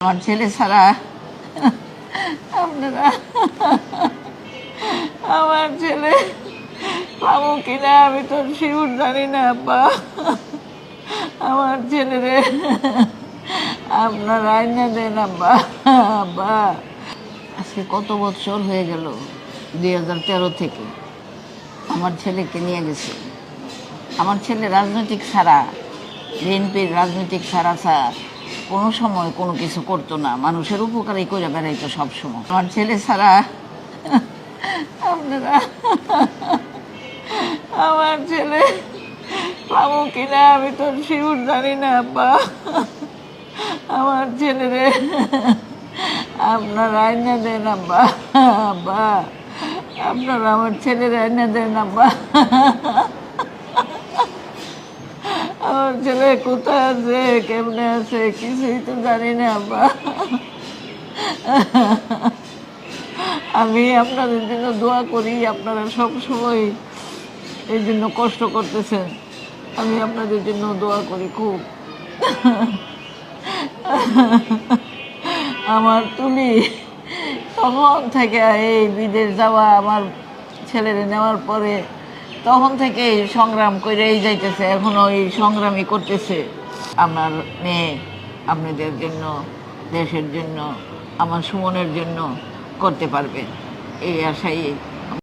আমার ছেলে ছাড়া আপনারা আমার ছেলে পাবো কিনা আমি তো শিউর জানি না, আব্বা। আমার ছেলেরে আপনার আইনা দেন, আব্বা। আব্বা, আজকে কত বছর হয়ে গেল দুই হাজার তেরো থেকে আমার ছেলেকে নিয়ে গেছে। আমার ছেলে রাজনৈতিক ছাড়া বিএনপির রাজনৈতিক ছাড়া ছাড়া কোনো সময় কোনো কিছু করতো না। মানুষের উপকারই করে বেড়াইতো সবসময় আমার ছেলে ছাড়া আপনারা আমার ছেলে পাবো কিনা আমি তো শিউর জানি না, আব্বা। আমার ছেলেরে আপনার আইনা দেন, আব্বা। আব্বা, আপনারা আমার ছেলের আইনা দেন, আব্বা। আমার ছেলে কোথায় আছে? কেমনে আছে? কিছুই তো জানি না, আব্বা। আমি আপনাদের জন্য দোয়া করি, আপনারা সব সময় এই জন্য কষ্ট করতেছেন। আমি আপনাদের জন্য দোয়া করি খুব। আমার তুলি তখন থেকে এই বিদেশ যাওয়া আমার ছেলেরে নেওয়ার পরে তখন থেকে সংগ্রাম করেই যাইতেছে, এখন ওই সংগ্রামই করতেছে। আমার মেয়ে, আপনাদের জন্য, দেশের জন্য, আমার সুমনের জন্য করতে পারবে। এই আশাই